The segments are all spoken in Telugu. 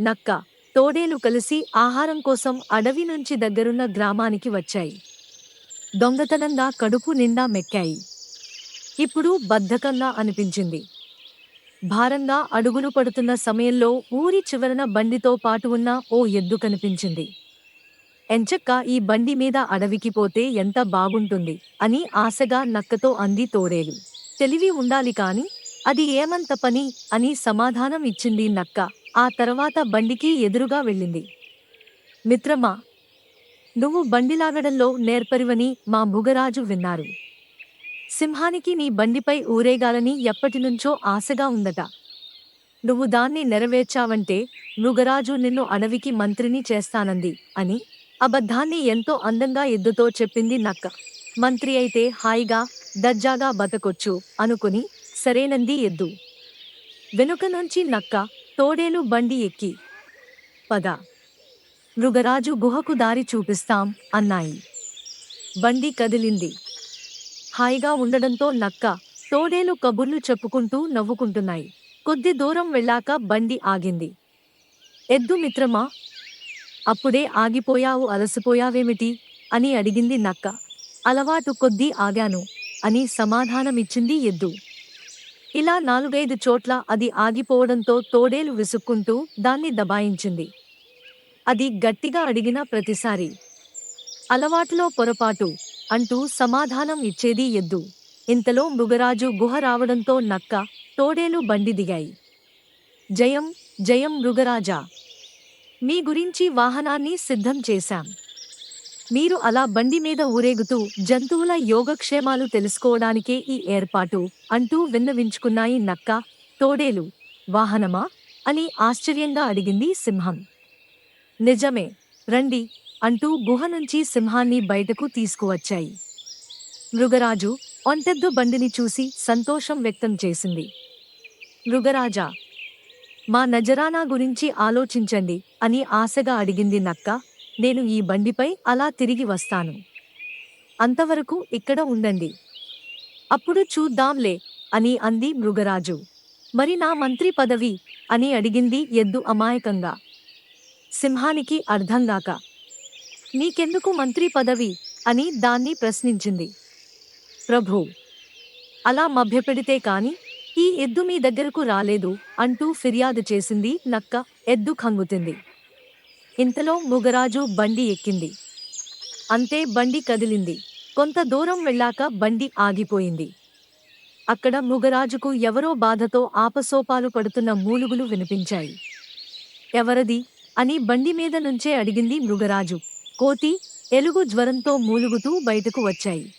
నక్క తోడేలు కలిసి ఆహారం కోసం అడవి నుంచి దగ్గరున్న గ్రామానికి వచ్చాయి. దొంగతనంగా కడుపు నిండా మెక్కాయి. ఇప్పుడు బద్ధకంగా అనిపించింది. భారంగా అడుగులు పడుతున్న సమయంలో ఊరి చివరన బండితో పాటు ఉన్న ఓ ఎద్దు కనిపించింది. ఎంచక్క ఈ బండి మీద అడవికి పోతే ఎంత బాగుంటుంది? అని ఆశగా నక్కతో అంది తోడేలు. తెలివి ఉండాలి కాని అది ఏమంత పని? అని సమాధానం ఇచ్చింది నక్క. ఆ తర్వాత బండికి ఎదురుగా వెళ్ళింది. మిత్రమా నువ్వు బండిలాగడంలో నేర్పరివని మా భుగరాజు విన్నారు. సింహానికి నీ బండిపై ఊరేగాలని ఎప్పటినుంచో ఆశగా ఉందట. నువ్వు దాన్ని నెరవేర్చావంటే మృగరాజు నిన్ను అడవికి మంత్రిని చేస్తానంది అని అబద్ధాన్ని ఎంతో అందంగా ఎద్దుతో చెప్పింది నక్క. మంత్రి అయితే హాయిగా దర్జాగా బతకొచ్చు అనుకుని సరేనంది ఎద్దు. వెనుక నుంచి నక్క తోడేలు బండి ఎక్కి. పద. మృగరాజు గుహకు దారి చూపిస్తాం అన్నాయి. బండి కదిలింది. హాయిగా ఉండడంతో నక్క తోడేలు కబుర్లు చెప్పుకుంటూ నవ్వుకుంటున్నాయి. కొద్ది దూరం వెళ్ళాక బండి ఆగింది. ఎద్దు మిత్రమా? అప్పుడే ఆగిపోయావు అలసిపోయావేమిటి? అని అడిగింది నక్క. అలవాటు కొద్దీ ఆగాను అని సమాధానమిచ్చింది ఎద్దు. ఇలా నాలుగైదు చోట్ల అది ఆగిపోవడంతో తోడేలు విసుక్కుంటూ దాన్ని దబాయించింది. అది గట్టిగా అడిగిన ప్రతిసారి అలవాటులో పొరపాటు అంటూ సమాధానం ఇచ్చేది ఎద్దు. ఇంతలో మృగరాజు గుహ రావడంతో నక్క తోడేలు బండి దిగాయి. జయం జయం మృగరాజా! మీ గురించి వాహనాన్ని సిద్ధం చేశాం. మీరు అలా బండి మీద ఊరేగుతూ జంతువుల యోగక్షేమాలు తెలుసుకోవడానికే ఈ ఏర్పాటు అంటూ విన్నవించుకున్నాయి నక్క తోడేలు. వాహనమా? అని ఆశ్చర్యంగా అడిగింది సింహం. నిజమే రండి అంటూ గుహ నుంచి సింహాన్ని బయటకు తీసుకువచ్చాయి. మృగరాజు ఒంటెద్దు బండిని చూసి సంతోషం వ్యక్తం చేసింది. మృగరాజా మా నజరానా గురించి ఆలోచించండి అని ఆశగా అడిగింది నక్క నేను ఈ బండిపై అలా తిరిగి వస్తాను. అంతవరకు ఇక్కడ ఉండండి. అప్పుడు చూద్దాంలే అని అంది మృగరాజు. మరి నా మంత్రి పదవి? అని అడిగింది ఎద్దు అమాయకంగా. సింహానికి అర్థంగాక. నీకెందుకు మంత్రి పదవి? అని దాన్ని ప్రశ్నించింది. ప్రభు! అలా మభ్యపెడితే కాని ఈ ఎద్దు మీ దగ్గరకు రాలేదు అంటూ ఫిర్యాదు చేసింది నక్క ఎద్దు ఖంగుతుంది. ఇంతలో ముగరాజు బండి ఎక్కింది. అంతే బండి కదిలింది. కొంత దూరం వెళ్ళాక బండి ఆగిపోయింది. అక్కడ ముగరాజుకు ఎవరో బాధతో ఆపసోపాలు పడుతున్న మూలుగులు వినిపించాయి. ఎవరది? అని బండి మీద నుంచే అడిగింది మృగరాజు. కోతి ఎలుగు జ్వరంతో మూలుగుతూ బయటకు వచ్చాయి.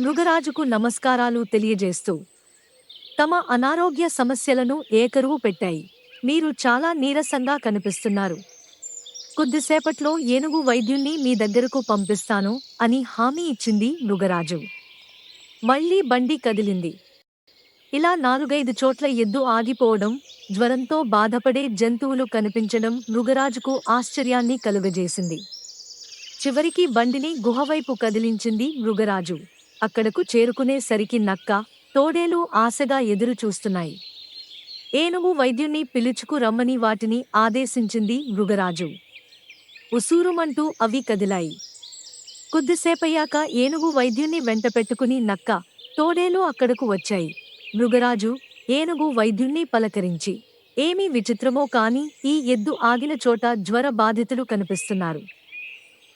మృగరాజుకు నమస్కారాలు తెలియజేస్తూ తమ అనారోగ్య సమస్యలను ఏకరువు పెట్టాయి. మీరు చాలా నీరసంగా కనిపిస్తున్నారు. కొద్దిసేపట్లో ఏనుగు వైద్యుణ్ణి మీ దగ్గరకు పంపిస్తాను అని హామీ ఇచ్చింది మృగరాజు. మళ్ళీ బండి కదిలింది. ఇలా నాలుగైదు చోట్ల ఎద్దు ఆగిపోవడం జ్వరంతో బాధపడే జంతువులు కనిపించడం మృగరాజుకు ఆశ్చర్యాన్ని కలుగజేసింది. చివరికి బండిని గుహవైపు కదిలించింది మృగరాజు. అక్కడకు చేరుకునేసరికి నక్క తోడేలు ఆశగా ఎదురు చూస్తున్నాయి. ఏనుగు వైద్యుణ్ణి పిలుచుకు రమ్మని వాటిని ఆదేశించింది మృగరాజు. ఉసూరుమంటూ అవి కదిలాయి. కొద్దిసేపయ్యాక ఏనుగు వైద్యుణ్ణి వెంట పెట్టుకుని నక్క తోడేలు అక్కడకు వచ్చాయి. మృగరాజు ఏనుగు వైద్యుణ్ణి పలకరించి ఏమీ విచిత్రమో కాని ఈ ఎద్దు ఆగిన చోట జ్వర బాధితులు కనిపిస్తున్నారు.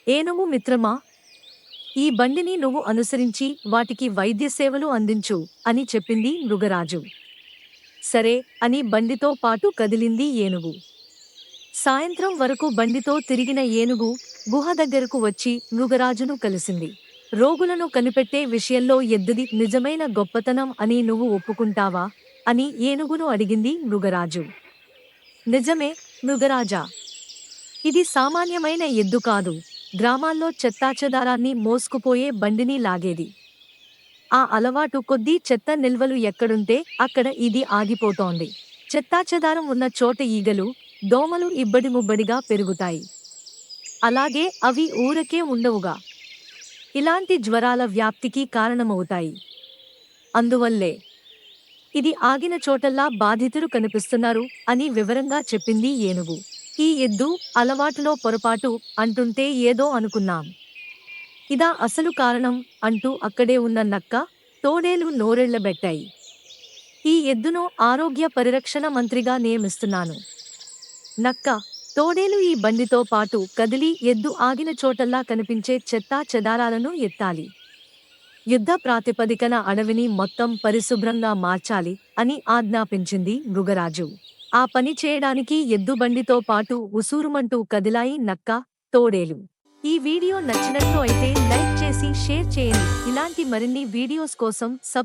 ఏనుగు మిత్రమా? ఈ బండిని నువ్వు అనుసరించి వాటికి వైద్య సేవలు అందించు అని చెప్పింది మృగరాజు. సరే అని బండితో పాటు కదిలింది ఏనుగు. సాయంత్రం వరకు బండితో తిరిగిన ఏనుగు గుహ దగ్గరకు వచ్చి మృగరాజును కలిసింది. రోగులను కనిపెట్టే విషయంలో ఎద్దుది నిజమైన గొప్పతనం అని నువ్వు ఒప్పుకుంటావా? అని ఏనుగును అడిగింది మృగరాజు. నిజమే మృగరాజా. ఇది సామాన్యమైన ఎద్దు కాదు. గ్రామాల్లో చెత్తాచెదారాన్ని మోసుకుపోయే బండిని లాగేది. ఆ అలవాటు కొద్దీ చెత్త నిల్వలు ఎక్కడుంటే అక్కడ ఇది ఆగిపోతోంది. చెత్తాచెదారం ఉన్న చోట ఈగలు దోమలు ఇబ్బడి ముబ్బడిగా పెరుగుతాయి. అలాగే అవి ఊరకే ఉండవుగా. ఇలాంటి జ్వరాల వ్యాప్తికి కారణమవుతాయి. అందువల్లే ఇది ఆగిన చోటల్లా బాధితులు కనిపిస్తున్నారు అని వివరంగా చెప్పింది ఏనుగు. ఈ ఎద్దు అలవాటులో పొరపాటు అంటుంటే ఏదో అనుకున్నాం. ఇదా అసలు కారణం అంటూ అక్కడే ఉన్న నక్క తోడేలు నోరెళ్ళబెట్టాయి ఈ ఎద్దును ఆరోగ్య పరిరక్షణ మంత్రిగా నియమిస్తున్నాను. నక్క తోడేలు ఈ బండితో పాటు కదిలి ఎద్దు ఆగిన చోటల్లా కనిపించే చెత్తా చెదారాలను ఎత్తాలి. యుద్ధ ప్రాతిపదికన అడవిని మొత్తం పరిశుభ్రంగా మార్చాలి అని ఆజ్ఞాపించింది మృగరాజు. ఆ పని చేయడానికి ఎద్దు బండితో పాటు ఉసూరుమంటూ కదిలాయి నక్క తోడేలు. ఈ వీడియో నచ్చినట్లు అయితే లైక్ చేసి షేర్ చేయండి. ఇలాంటి మరిన్ని వీడియోస్ కోసం సబ్